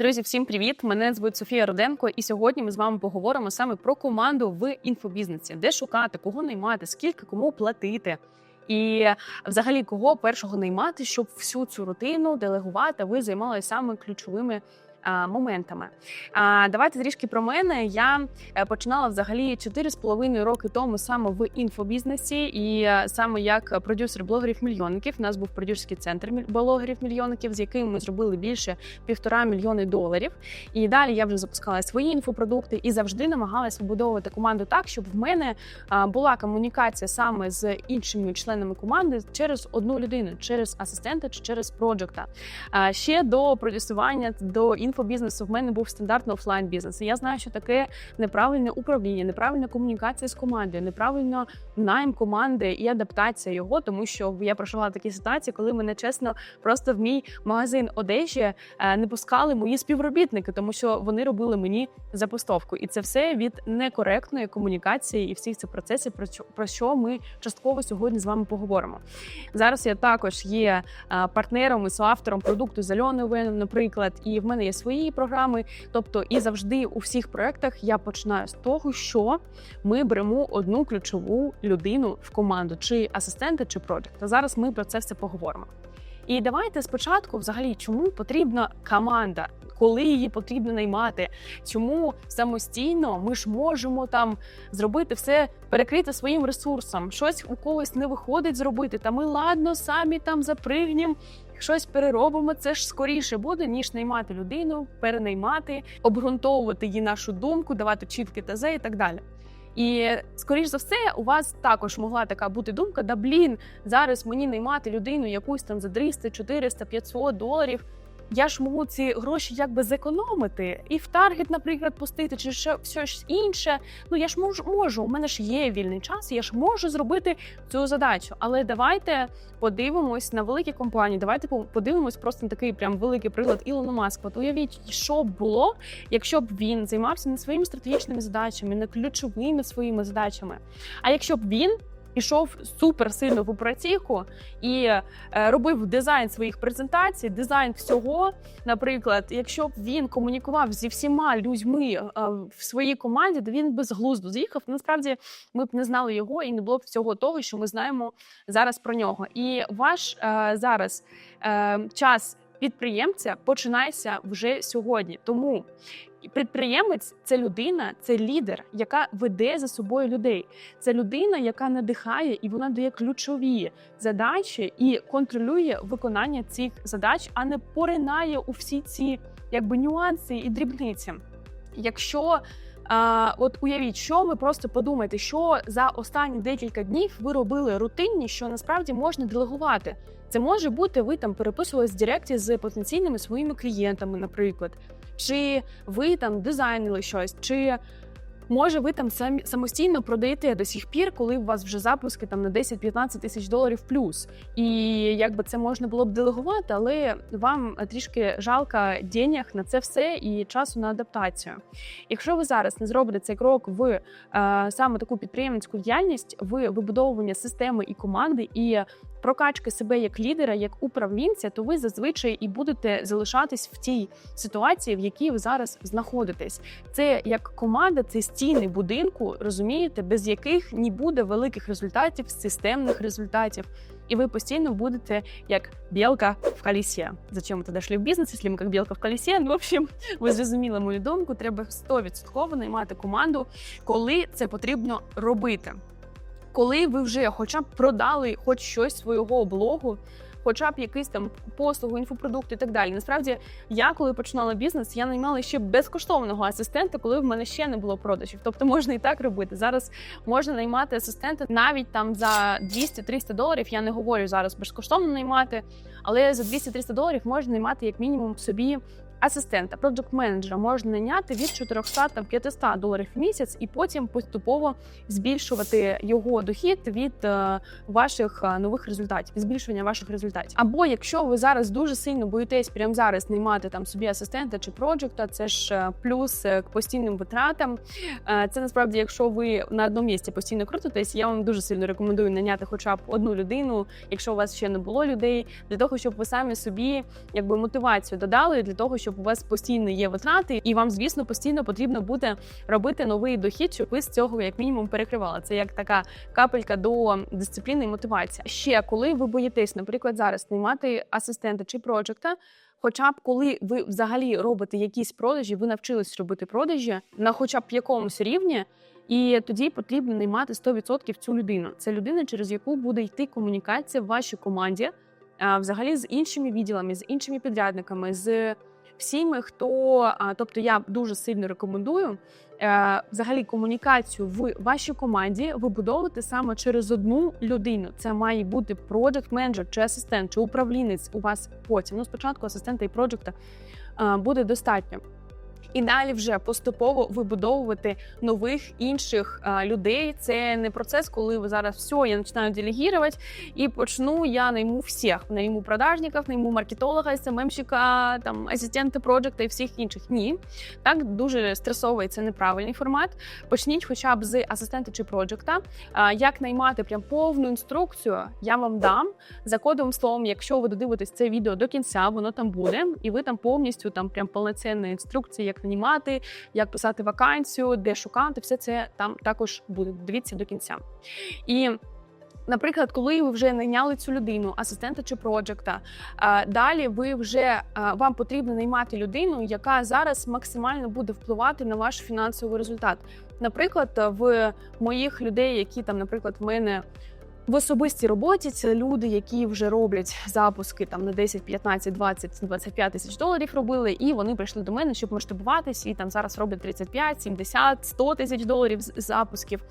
Друзі, всім привіт! Мене звуть Софія Руденко, і сьогодні ми з вами поговоримо саме про команду в інфобізнесі, де шукати, кого наймати, скільки кому платити. І взагалі кого першого наймати, щоб всю цю рутину делегувати, ви займалися саме ключовими моментами. А, давайте трішки про мене. Я е, починала взагалі 4,5 роки тому саме в інфобізнесі, і е, саме як продюсер блогерів-мільйонників. У нас був продюсерський центр блогерів-мільйонників, з яким ми зробили більше півтора мільйони доларів. І далі я вже запускала свої інфопродукти і завжди намагалась вибудовувати команду так, щоб в мене була комунікація саме з іншими членами команди через одну людину, через асистента чи через проджекта. Ще до продюсування до інфобізнесу в мене був стандартний офлайн бізнес. І я знаю, що таке неправильне управління, неправильна комунікація з командою, неправильно найм команди і адаптація його, тому що я прожила такі ситуації, коли мене чесно просто в мій магазин одежі е, не пускали мої співробітники, тому що вони робили мені запустовку, і це все від некоректної комунікації і всіх цих процесів, про що ми частково сьогодні з вами поговоримо. Зараз я також є е, партнером і соавтором продукту з Альоною наприклад, і в мене є свої програми. Тобто, і завжди у всіх проектах я починаю з того, що ми беремо одну ключову людину в команду, чи асистента, чи проджекта. Зараз ми про це все поговоримо. І давайте спочатку, взагалі, чому потрібна команда, коли її потрібно наймати, чому самостійно ми ж можемо там зробити все, перекрити своїм ресурсом, щось у когось не виходить зробити. Та ми ладно самі там запригнемо, щось переробимо. Це ж скоріше буде, ніж наймати людину, перенаймати, обґрунтовувати їй нашу думку, давати чіткі тези і так далі. І скоріш за все, у вас також могла така бути думка: да блін, зараз мені наймати людину якусь там за 300, 400, 500 доларів. Я ж можу ці гроші якби зекономити і в таргет, наприклад, пустити, чи ще щось інше. Ну я ж можу, можу. У мене ж є вільний час, я ж можу зробити цю задачу. Але давайте подивимось на великі компанії. Давайте подивимось просто на такий прям великий приклад Ілона Маска. От уявіть, що б було, якщо б він займався не своїми стратегічними задачами, не ключовими своїми задачами. А якщо б він пішов супер сильно в операційку і е, робив дизайн своїх презентацій, дизайн всього. Наприклад, якщо б він комунікував зі всіма людьми е, в своїй команді, то він з з'їхав. Насправді ми б не знали його і не було б всього того, що ми знаємо зараз про нього. І ваш е, зараз час підприємця починається вже сьогодні. Тому підприємець це людина, це лідер, яка веде за собою людей. Це людина, яка надихає і вона дає ключові задачі і контролює виконання цих задач, а не поринає у всі ці якби нюанси і дрібниці. Якщо а, от уявіть, що ви просто подумайте, що за останні декілька днів ви робили рутинні, що насправді можна делегувати. Це може бути ви там переписувались в Директі з потенційними своїми клієнтами, наприклад, чи ви там дизайнили щось, чи може ви там самостійно продаєте до сих пір, коли у вас вже запуски там на 10-15 тисяч доларів плюс. І якби це можна було б делегувати, але вам трішки жалко денег на це все і часу на адаптацію. Якщо ви зараз не зробите цей крок в е, саме таку підприємницьку діяльність, в вибудовування системи і команди і прокачки себе як лідера, як управлінця, то ви зазвичай і будете залишатись в тій ситуації, в якій ви зараз знаходитесь. Це як команда, це стіни будинку, розумієте, без яких не буде великих результатів, системних результатів. І ви постійно будете як білка в колесі. Зачем ми тоді йшли в бізнес, якщо ми як білка в колесі? Ну, в общем, ви зрозуміли мою думку. Треба 100% наймати команду, коли це потрібно робити. Коли ви вже хоча б продали хоч щось свого блогу, хоча б якийсь там послугу, інфопродукт і так далі. Насправді, я коли починала бізнес, я наймала ще безкоштовного асистента, коли в мене ще не було продажів. Тобто можна і так робити. Зараз можна наймати асистента навіть там за 200-300 доларів. Я не говорю зараз безкоштовно наймати, але за 200-300 доларів можна наймати як мінімум собі. Асистента, проджект менеджера можна найняти від 400 там 500 доларів в місяць, і потім поступово збільшувати його дохід від е, ваших е, нових результатів, збільшення ваших результатів. Або якщо ви зараз дуже сильно боїтесь прямо зараз наймати там собі асистента чи проджекта, це ж е, плюс к постійним витратам. Це насправді, якщо ви на одному місці постійно крутитесь, я вам дуже сильно рекомендую наняти хоча б одну людину, якщо у вас ще не було людей, для того, щоб ви самі собі якби мотивацію додали для того, щоб щоб у вас постійно є витрати, і вам, звісно, постійно потрібно буде робити новий дохід, щоб ви з цього як мінімум перекривали. Це як така капелька до дисципліни і мотивації. Ще коли ви боїтесь, наприклад, зараз наймати асистента чи проджекта. Хоча б коли ви взагалі робите якісь продажі, ви навчились робити продажі на хоча б якомусь рівні, і тоді потрібно наймати 100% цю людину. Це людина, через яку буде йти комунікація в вашій команді, взагалі з іншими відділами, з іншими підрядниками, з всіми, хто тобто я дуже сильно рекомендую е, взагалі комунікацію в вашій команді вибудовувати саме через одну людину. Це має бути проджект менеджер чи асистент, чи управлінець у вас потім. Ну, спочатку асистента і проджекта буде достатньо. І далі вже поступово вибудовувати нових інших а, людей. Це не процес, коли ви зараз все, я починаю делегувати і почну. Я найму всіх, найму продажників, найму маркетолога, СММщика, там асистента проджекта і всіх інших. Ні, так дуже стресовий. Це неправильний формат. Почніть, хоча б з асистента чи проджекта. Як наймати прям повну інструкцію, я вам дам за кодовим словом. Якщо ви додивитесь це відео до кінця, воно там буде, і ви там повністю там прям повноцінна інструкція, як нанімати, як писати вакансію, де шукати, все це там також буде. Дивіться до кінця. І Наприклад, коли ви вже найняли цю людину, асистента чи проджекта, далі ви вже вам потрібно наймати людину, яка зараз максимально буде впливати на ваш фінансовий результат. Наприклад, в моїх людей, які там, наприклад, в мене в особистій роботі це люди, які вже роблять запуски там на 10, 15, 20, 25 тисяч доларів робили, і вони прийшли до мене, щоб масштабуватись, і там зараз роблять 35, 70, 100 тисяч доларів запусків.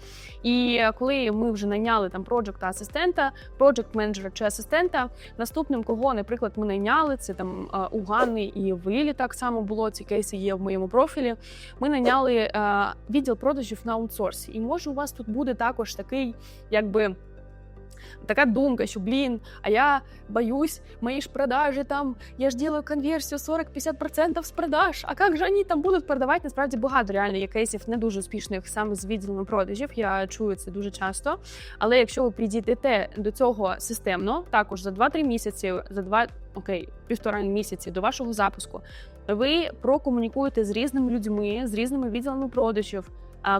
І коли ми вже найняли там проджекта асистента, проджект менеджера чи асистента, наступним кого, наприклад, ми найняли це там у Ганни і в Лілі так само було. Ці кейси є в моєму профілі. Ми найняли е, відділ продажів на аутсорсі. І може у вас тут буде також такий, якби така думка, що блін, а я боюсь, мои ж продажи там, я ж делаю конверсію 40-50% з продаж. А як же вони там будуть продавати? Насправді багато реально є кейсів не дуже успішних саме з відділами продажів. Я чую це дуже часто. Але якщо ви підійдете до цього системно, також за 2-3 місяці, за 2, окей, півтора місяці до вашого запуску, ви прокомунікуєте з різними людьми, з різними відділами продажів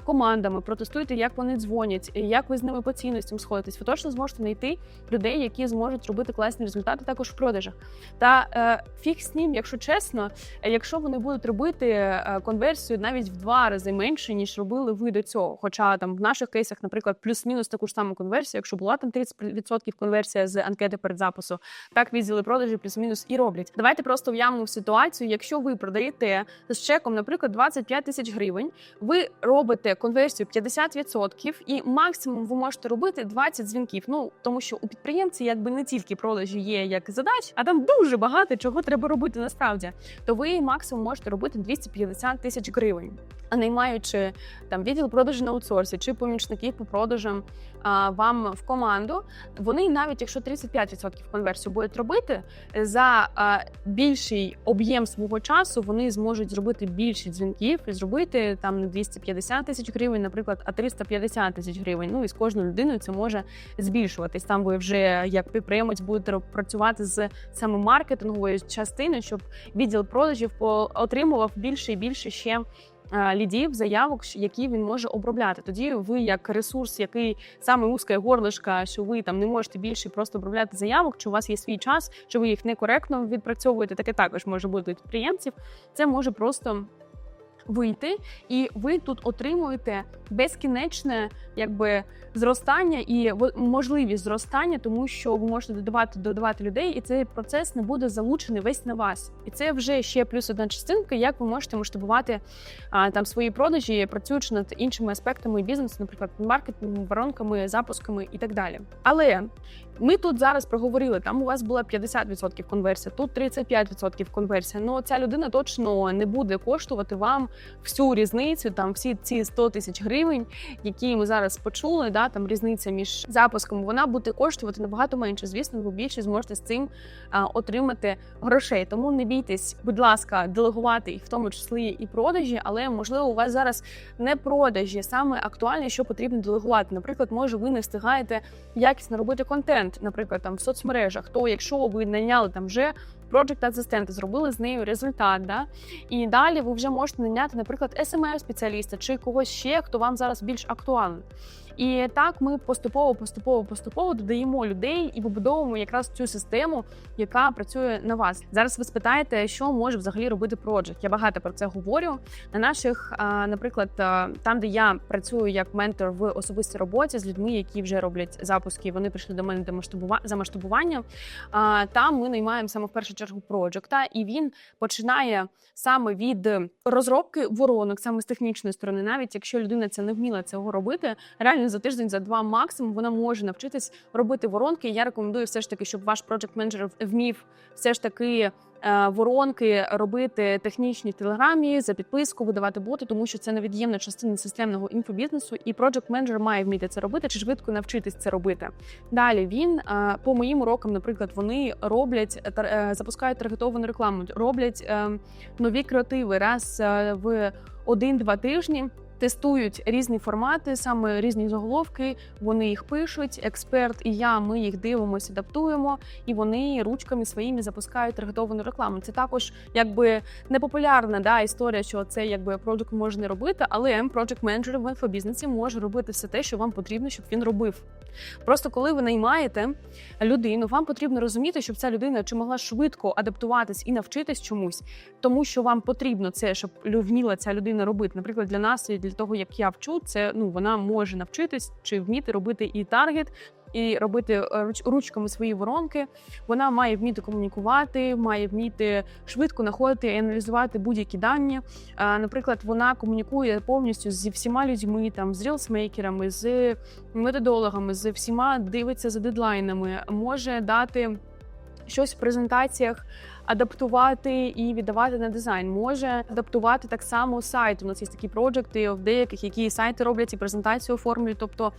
командами, протестуйте, як вони дзвонять, як ви з ними по цінностям сходитесь. Ви точно зможете знайти людей, які зможуть робити класні результати також в продажах. Та е, фіг з ним, якщо чесно, якщо вони будуть робити е, конверсію навіть в два рази менше, ніж робили ви до цього. Хоча там в наших кейсах, наприклад, плюс-мінус таку ж саму конверсію, якщо була там 30% конверсія з анкети перед запису, так відділи продажі плюс-мінус і роблять. Давайте просто уявимо ситуацію, якщо ви продаєте з чеком, наприклад, 25 тисяч гривень, ви робите конверсію 50% і максимум ви можете робити 20 дзвінків. Ну тому що у підприємці якби не тільки продажі є як задач, а там дуже багато чого треба робити насправді. То ви максимум можете робити 250 тисяч гривень. А наймаючи там відділ продажу на аутсорсі чи помічників по продажам а, вам в команду, вони навіть якщо 35% конверсію будуть робити за а, більший об'єм свого часу, вони зможуть зробити більше дзвінків і зробити там не 250 тисяч гривень, наприклад, а 350 тисяч гривень. Ну і з кожною людиною це може збільшуватись. Там ви вже як підприємець будете працювати з саме маркетинговою частиною, щоб відділ продажів отримував більше і більше ще. Е, Лідів, заявок, які він може обробляти. Тоді ви, як ресурс, який саме узка горлишка, що ви там не можете більше просто обробляти заявок, чи у вас є свій час, чи ви їх некоректно відпрацьовуєте. Таке також може бути підприємців. Це може просто вийти, і ви тут отримуєте безкінечне якби зростання і можливість зростання, тому що ви можете додавати додавати людей, і цей процес не буде залучений весь на вас. І це вже ще плюс одна частинка, як ви можете масштабувати а, там свої продажі, працюючи над іншими аспектами бізнесу, наприклад, маркетингом, воронками, запусками і так далі. Але ми тут зараз проговорили, там у вас була 50% конверсія, тут 35% конверсія. Ну ця людина точно не буде коштувати вам всю різницю, там всі ці 100 тисяч гривень, які ми зараз почули. Да, там різниця між запуском, вона буде коштувати набагато менше. Звісно, ви більше зможете з цим а, отримати грошей. Тому не бійтесь, будь ласка, делегувати їх, в тому числі і продажі, але можливо у вас зараз не продажі, саме актуальне, що потрібно делегувати. Наприклад, може ви не встигаєте якісно робити контент, наприклад, там в соцмережах. То якщо ви найняли там вже project асистента зробили з нею результат. Да? І далі ви вже можете наняти, наприклад, smm спеціаліста чи когось ще, хто вам зараз більш актуальний. І так ми поступово, поступово, поступово додаємо людей і побудовуємо якраз цю систему, яка працює на вас. Зараз ви спитаєте, що може взагалі робити Project. Я багато про це говорю. На наших, наприклад, там, де я працюю як ментор в особистій роботі з людьми, які вже роблять запуски, вони прийшли до мене за масштабування. Там ми наймаємо саме в першу чергу проджекта, і він починає саме від розробки воронок, саме з технічної сторони, навіть якщо людина це не вміла цього робити, реально за тиждень, за два максимум вона може навчитись робити воронки. Я рекомендую все ж таки, щоб ваш проджект менеджер вмів все ж таки. е, Воронки робити технічні телеграмі за підписку, видавати боти, тому що це невід'ємна частина системного інфобізнесу, і проджект менеджер має вміти це робити чи швидко навчитись це робити. Далі він е, по моїм урокам, наприклад, вони роблять е, запускають таргетовану рекламу, роблять е, нові креативи раз в один-два тижні. Тестують різні формати, саме різні заголовки. Вони їх пишуть. Експерт і я. Ми їх дивимося, адаптуємо, і вони ручками своїми запускають таргетовану рекламу. Це також якби непопулярна да, історія, що це якби продукт може не робити, але project менеджер в інфобізнесі може робити все те, що вам потрібно, щоб він робив. Просто коли ви наймаєте людину, вам потрібно розуміти, щоб ця людина чи могла швидко адаптуватись і навчитись чомусь, тому що вам потрібно це, щоб вміла ця людина робити. Наприклад, для нас і для того, як я вчу, це ну вона може навчитись чи вміти робити і таргет. І робити е, ручками свої воронки. Вона має вміти комунікувати, має вміти швидко знаходити і аналізувати будь-які дані. Е, Наприклад, вона комунікує повністю зі всіма людьми, там з рілсмейкерами, з методологами, з всіма дивиться за дедлайнами, може дати щось в презентаціях. Адаптувати і віддавати на дизайн може адаптувати так само сайт. У нас є такі проджекти в деяких, які сайти роблять і презентацію оформлюють. Тобто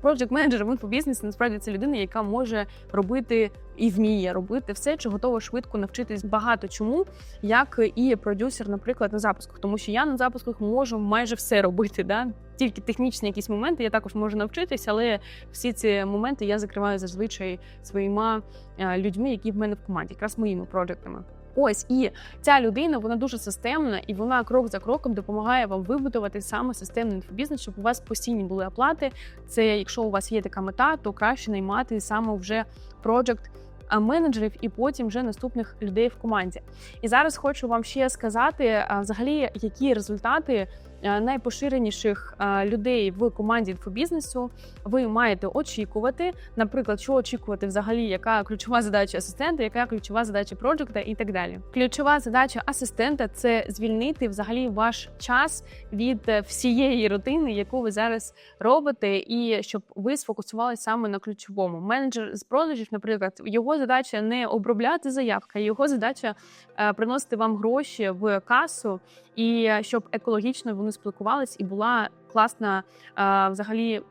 проджект менеджер він по бізнесу насправді це людина, яка може робити і вміє робити все, чи готова швидко навчитись багато чому, як і продюсер, наприклад, на запусках. Тому що я на запусках можу майже все робити. Да? Тільки технічні якісь моменти я також можу навчитись, але всі ці моменти я закриваю зазвичай своїми е, людьми, які в мене в команді, якраз моїми проджектами. Ось і ця людина вона дуже системна, і вона крок за кроком допомагає вам вибудувати саме системний інфобізнес, щоб у вас постійні були оплати. Це якщо у вас є така мета, то краще наймати саме вже проджект менеджерів і потім вже наступних людей в команді. І зараз хочу вам ще сказати, взагалі, які результати найпоширеніших людей в команді інфобізнесу ви маєте очікувати. Наприклад, що очікувати взагалі, яка ключова задача асистента, яка ключова задача проджекта і так далі. Ключова задача асистента це звільнити взагалі ваш час від е, всієї рутини, яку ви зараз робите, і щоб ви сфокусувалися саме на ключовому. Менеджер з продажів, наприклад, його задача не обробляти заявки, його задача е, приносити вам гроші в касу, і е, щоб екологічно вони спілкувались, і була класна е, взагалі.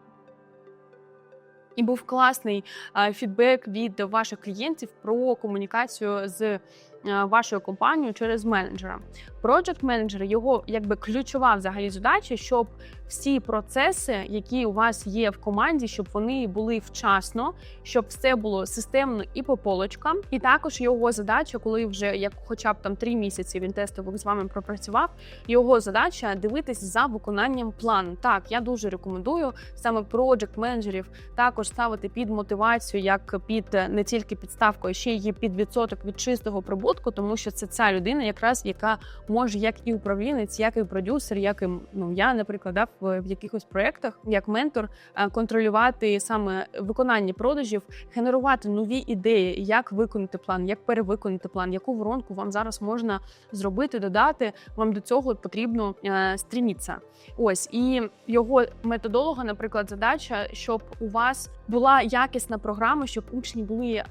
І був класний е, фідбек від ваших клієнтів про комунікацію з вашою компанією через менеджера. Project менеджер його якби ключова взагалі задача, щоб всі процеси, які у вас є в команді, щоб вони були вчасно, щоб все було системно і по полочкам. І також його задача, коли вже як, хоча б там три місяці він тестово з вами пропрацював. Його задача дивитись за виконанням плану. Так, я дуже рекомендую саме project менеджерів також ставити під мотивацію, як під не тільки підставку, а ще й під відсоток від чистого прибутку, тому що це ця людина, якраз яка може як і управлінець, як і продюсер, як і ну я, наприклад, да, в, в якихось проєктах, як ментор, е, контролювати саме виконання продажів, генерувати нові ідеї, як виконати план, як перевиконати план, яку воронку вам зараз можна зробити, додати. Вам до цього потрібно е, стрімітися. Ось і його методолога, наприклад, задача, щоб у вас була якісна програма, щоб учні були е,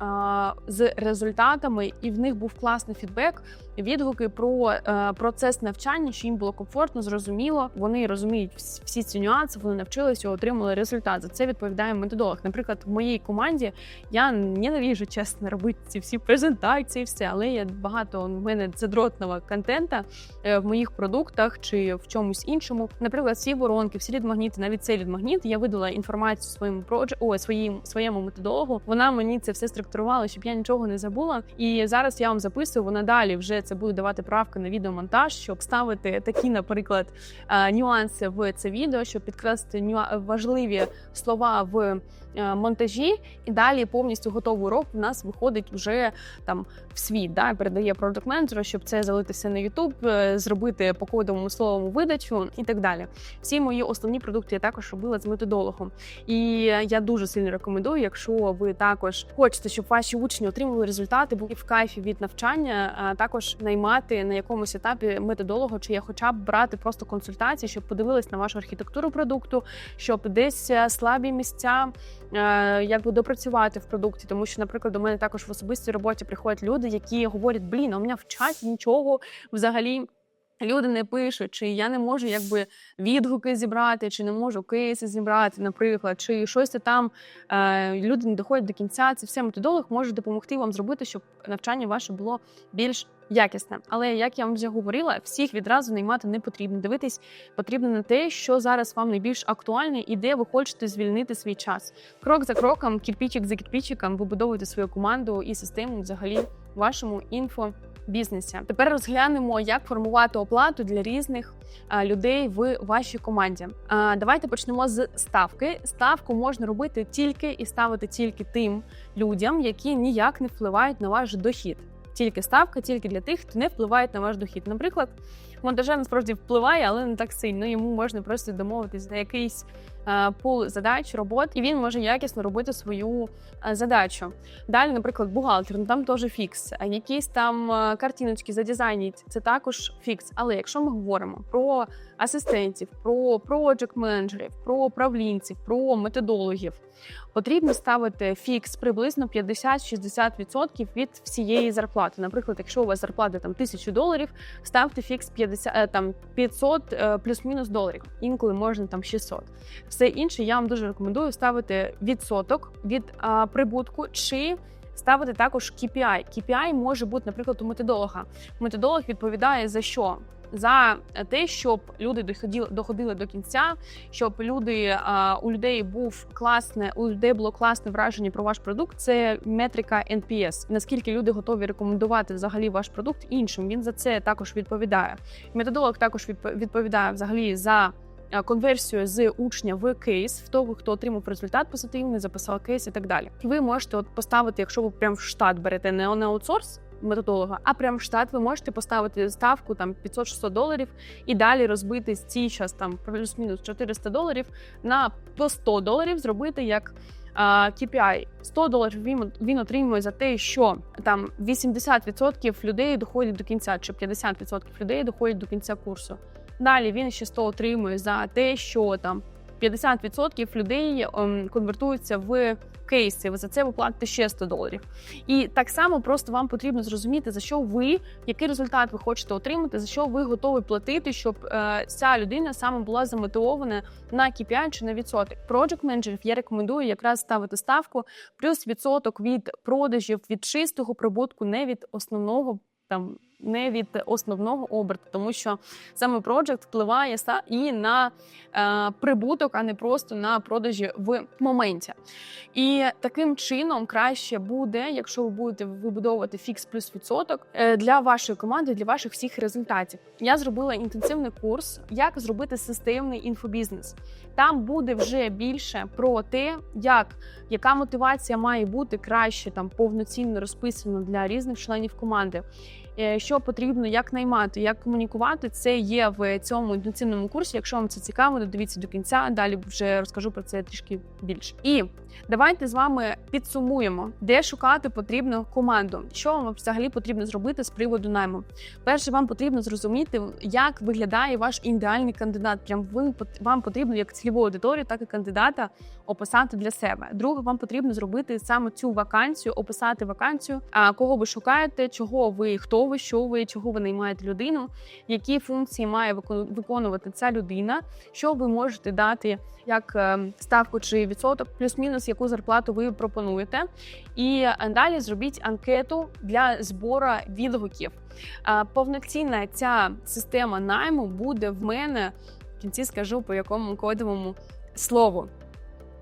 з результатами, і в них був класний фідбек, відгуки про е, процес навчання, що їм було комфортно, зрозуміло. Вони розуміють всі ці нюанси, вони навчилися, отримали результат. За це відповідає методолог. Наприклад, в моїй команді я ненавижу чесно робити ці всі презентації, все, але є багато у мене задротного контента е, в моїх продуктах чи в чомусь іншому. Наприклад, всі воронки, всі лідмагніти, навіть цей лідмагніт, я видала інформацію своєму продж... Своїм своєму методологу. Вона мені це все структурувала, щоб я нічого не забула. І зараз я вам записую. Вона далі вже це буде давати правки на відеомонтаж, щоб ставити такі, наприклад, е, нюанси в це відео, щоб підкреслити важливі слова в монтажі, і далі повністю готовий урок у нас виходить вже там в світ, да, передає продакт менеджеру, щоб це залитися на YouTube, е, зробити по кодовому словому видачу і так далі. Всі мої основні продукти я також робила з методологом. І я дуже сильно рекомендую, якщо ви також хочете, щоб ваші учні отримували результати, були в кайфі від навчання, а також наймати на якомусь етапі методолога, чи я хоча б брати просто консультації, щоб подивились на вашу архітектуру продукту, щоб десь е, слабі місця е, якби допрацювати в продукті. Тому що, наприклад, до мене також в особистій роботі приходять люди, які говорять: блін, у мене в чаті нічого взагалі. Люди не пишуть, чи я не можу якби відгуки зібрати, чи не можу кейси зібрати, наприклад, чи щось там е, люди не доходять до кінця. Це все методолог може допомогти вам зробити, щоб навчання ваше було більш якісне. Але як я вам вже говорила, всіх відразу наймати не потрібно. Дивитись потрібно на те, що зараз вам найбільш актуальне і де ви хочете звільнити свій час. Крок за кроком, кірпічик за кірпічиком, вибудовуйте свою команду і систему взагалі вашому інфо. Бізнесі тепер розглянемо, як формувати оплату для різних людей в вашій команді. Давайте почнемо з ставки. Ставку можна робити тільки і ставити тільки тим людям, які ніяк не впливають на ваш дохід. Тільки ставка, тільки для тих, хто не впливає на ваш дохід. Наприклад, монтажер насправді впливає, але не так сильно. Йому можна просто домовитись на якийсь е, пул задач, робот, і він може якісно робити свою е, задачу. Далі, наприклад, бухгалтер, ну там теж фікс. Якісь там е, картиночки задизайніть, це також фікс. Але якщо ми говоримо про асистентів, про проджект менеджерів, про управлінців, про методологів, потрібно ставити фікс приблизно 50-60% від всієї зарплати. Наприклад, якщо у вас зарплата там 1000 доларів, ставте фікс 50, е, там 500 е, плюс-мінус доларів. Інколи можна там 600. Все інше я вам дуже рекомендую ставити відсоток від а, прибутку чи ставити також KPI. KPI може бути, наприклад, у методолога. Методолог відповідає за що? За те, щоб люди доходили, доходили до кінця, щоб люди а, у людей був класне, у людей було класне враження про ваш продукт. Це метрика NPS. Наскільки люди готові рекомендувати взагалі ваш продукт іншим? Він за це також відповідає. Методолог також відп- відповідає взагалі за е, конверсію з учня в кейс, в того, хто отримав результат позитивний, записав кейс і так далі. Ви можете от поставити, якщо ви прям в штат берете не на аутсорс. Методолога, а прям в штат ви можете поставити ставку там 500-600 доларів і далі розбити ці час там плюс-мінус 400 доларів на по 100 доларів зробити як KPI. 100 доларів він, він отримує за те, що там 80% людей доходять до кінця, чи 50% людей доходять до кінця курсу. Далі він ще 100 отримує за те, що там 50% людей ем, конвертуються в кейси. Ви за це ви платите ще 100 доларів. І так само просто вам потрібно зрозуміти, за що ви, який результат ви хочете отримати, за що ви готові платити, щоб е, ця людина саме була замотивована на KPI чи на відсоток. Project менеджерів я рекомендую якраз ставити ставку плюс відсоток від продажів від чистого прибутку, не від основного там. Не від основного оберту, тому що саме Project впливає і на е, прибуток, а не просто на продажі в моменті. І таким чином краще буде, якщо ви будете вибудовувати фікс плюс відсоток е, для вашої команди, для ваших всіх результатів. Я зробила інтенсивний курс, як зробити системний інфобізнес. Там буде вже більше про те, як яка мотивація має бути краще там повноцінно розписана для різних членів команди. Е, що потрібно, як наймати, як комунікувати. Це є в цьому інтенсивному курсі. Якщо вам це цікаво, додивіться до кінця. Далі вже розкажу про це трішки більше. І давайте з вами підсумуємо, де шукати потрібну команду. Що вам взагалі потрібно зробити з приводу найму. Перше, вам потрібно зрозуміти, як виглядає ваш ідеальний кандидат. Прям ви вам потрібно як цільову аудиторію, так і кандидата описати для себе. Друге, вам потрібно зробити саме цю вакансію, описати вакансію, а кого ви шукаєте, чого ви, хто ви, що ви, чого ви наймаєте людину, які функції має виконувати ця людина, що ви можете дати як е, ставку чи відсоток, плюс-мінус, яку зарплату ви пропонуєте. І далі зробіть анкету для збору відгуків. Повноцінна ця система найму буде в мене в кінці, скажу по якому кодовому слову.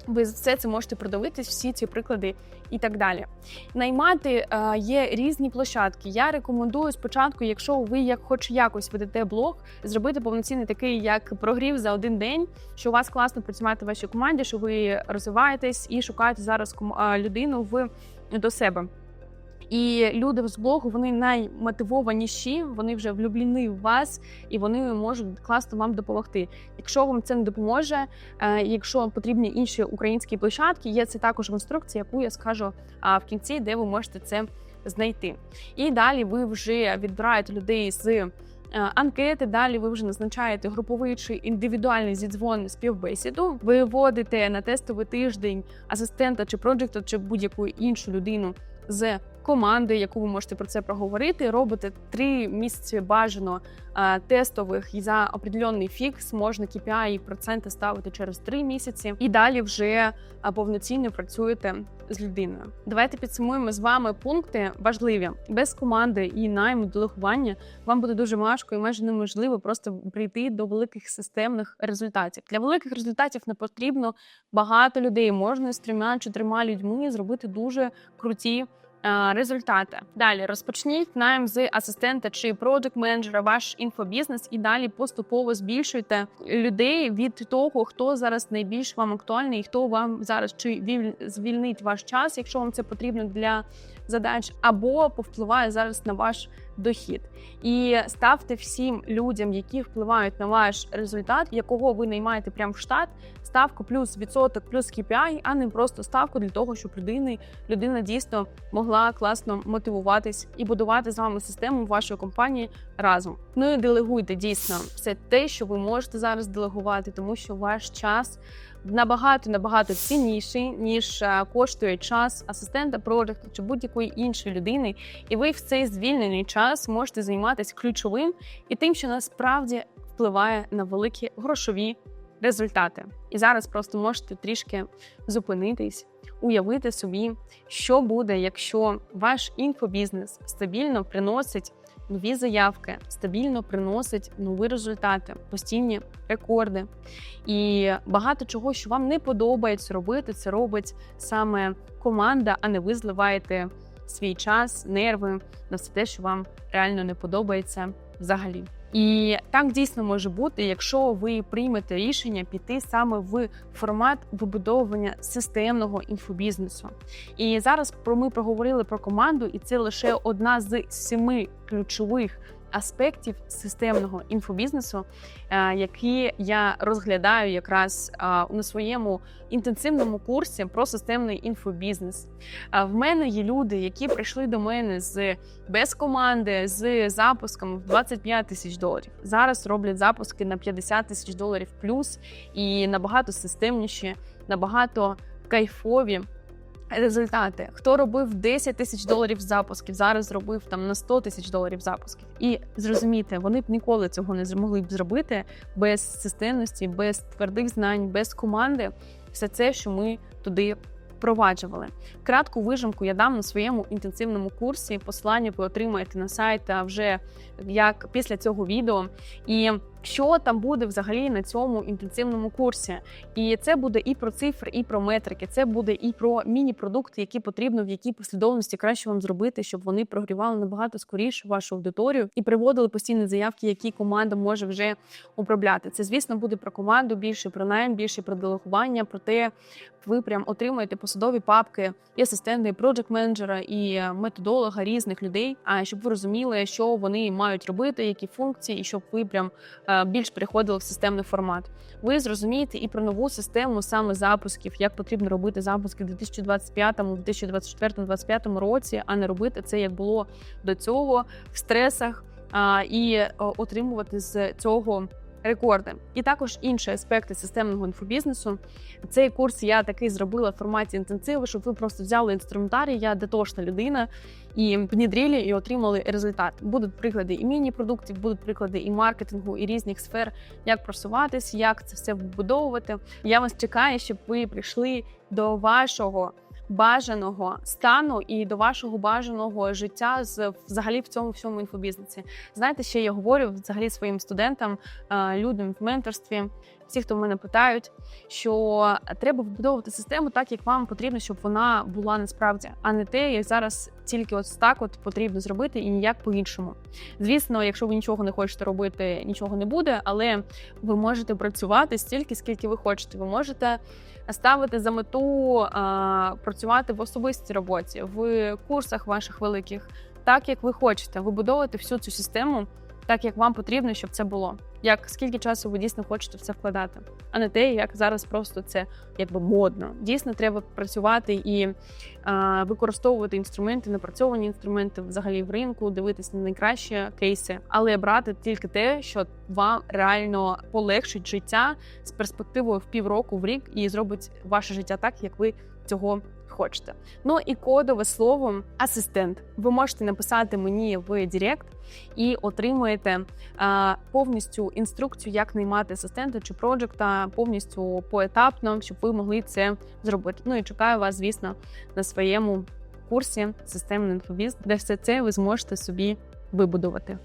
Ви все це можете продивитись, всі ці приклади і так далі. Наймати е, є різні площадки. Я рекомендую спочатку, якщо ви як хоч якось ведете блог, зробити повноцінний такий, як прогрів за один день, що у вас класно працювати в вашій команді, що ви розвиваєтесь і шукаєте зараз людину в до себе. І люди з блогу вони наймотивованіші, вони вже влюблені в вас і вони можуть класно вам допомогти. Якщо вам це не допоможе, е, якщо потрібні інші українські площадки, є це також в інструкції, яку я скажу в кінці, де ви можете це знайти. І далі ви вже відбираєте людей з. Е, анкети далі ви вже назначаєте груповий чи індивідуальний зідзвон співбесіду. Ви вводите на тестовий тиждень асистента чи проджекта, чи будь-яку іншу людину з команди, яку ви можете про це проговорити. Робите три місяці бажано тестових і за определенний фікс можна KPI і проценти ставити через три місяці, і далі вже повноцінно працюєте з людиною. Давайте підсумуємо з вами пункти важливі без команди і найму делегування. Вам буде дуже важко і майже неможливо просто прийти до великих системних результатів. Для великих результатів не потрібно багато людей. Можна з трьома чи трьома людьми зробити дуже круті. Е, результати. Далі розпочніть найм з асистента чи продукт менеджера ваш інфобізнес, і далі поступово збільшуйте людей від того, хто зараз найбільш вам актуальний, і хто вам зараз чи звільнить ваш час, якщо вам це потрібно для задач, або повпливає зараз на ваш дохід. І ставте всім людям, які впливають на ваш результат, якого ви наймаєте прямо в штат, ставку плюс відсоток, плюс KPI, а не просто ставку для того, щоб людини людина дійсно могла класно мотивуватись і будувати з вами систему вашої компанії разом. Ну і делегуйте дійсно все те, що ви можете зараз делегувати, тому що ваш час набагато набагато цінніший ніж е, коштує час асистента, продукту чи будь-якої іншої людини. І ви в цей звільнений час можете займатися ключовим і тим, що насправді впливає на великі грошові результати. І зараз просто можете трішки зупинитись, уявити собі, що буде, якщо ваш інфобізнес стабільно приносить нові заявки, стабільно приносить нові результати, постійні рекорди. І багато чого, що вам не подобається робити, це робить саме команда, а не ви зливаєте свій час, нерви на все те, що вам реально не подобається взагалі. І так дійсно може бути, якщо ви приймете рішення піти саме в формат вибудовування системного інфобізнесу. І зараз про ми проговорили про команду, і це лише одна з семи ключових аспектів системного інфобізнесу, е, які я розглядаю якраз на своєму інтенсивному курсі про системний інфобізнес. В мене є люди, які прийшли до мене з без команди, з запуском в 25 тисяч доларів. Зараз роблять запуски на 50 тисяч доларів плюс і набагато системніші, набагато кайфові результати. Хто робив 10 тисяч доларів запусків, зараз зробив там на 100 тисяч доларів запусків. І зрозумійте, вони б ніколи цього не змогли б зробити без системності, без твердих знань, без команди. Все це, що ми туди впроваджували. Кратку вижимку я дам на своєму інтенсивному курсі. Посилання ви отримаєте на сайт вже як після цього відео. І що там буде взагалі на цьому інтенсивному курсі. І це буде і про цифри, і про метрики. Це буде і про міні-продукти, які потрібно в якій послідовності краще вам зробити, щоб вони прогрівали набагато скоріше вашу аудиторію і приводили постійні заявки, які команда може вже управляти. Це, звісно, буде про команду більше про найм, більше про делегування, про те, ви прям отримуєте посадові папки і асистенти, і проджект менеджера, і методолога різних людей. А щоб ви розуміли, що вони мають робити, які функції, і щоб ви прям е, більш переходили в системний формат. Ви зрозумієте і про нову систему саме запусків, як потрібно робити запуски в 2025, 2024, 2025 році, а не робити це як було до цього в стресах а, і е, отримувати з цього. Рекорди і також інші аспекти системного інфобізнесу. Цей курс я такий зробила в форматі інтенсиву, щоб ви просто взяли інструментарій. Я детошна людина і внідрілі і отримали результат. Будуть приклади і міні-продуктів, будуть приклади і маркетингу, і різних сфер, як просуватись, як це все вбудовувати. Я вас чекаю, щоб ви прийшли до вашого бажаного стану і до вашого бажаного життя з взагалі в цьому всьому інфобізнесі. Знаєте, ще я говорю взагалі своїм студентам, е, людям в менторстві. Всі, хто в мене питають, що треба вбудовувати систему так, як вам потрібно, щоб вона була насправді, а не те, як зараз тільки ось так от потрібно зробити і ніяк по-іншому. Звісно, якщо ви нічого не хочете робити, нічого не буде, але ви можете працювати стільки, скільки ви хочете. Ви можете ставити за мету а, працювати в особистій роботі, в курсах ваших великих, так як ви хочете, вибудовувати всю цю систему так, як вам потрібно, щоб це було. Як скільки часу ви дійсно хочете в це вкладати, а не те, як зараз просто це якби модно. Дійсно, треба працювати і е, використовувати інструменти, напрацьовані інструменти взагалі в ринку, дивитися на найкращі кейси, але брати тільки те, що вам реально полегшить життя з перспективою в півроку в рік і зробить ваше життя так, як ви цього хочете. Ну і кодове слово асистент. Ви можете написати мені в Директ і отримуєте а, повністю інструкцію, як наймати асистента чи проджекта, повністю поетапно, щоб ви могли це зробити. Ну і чекаю вас, звісно, на своєму курсі системний інфобіз, де все це ви зможете собі вибудувати.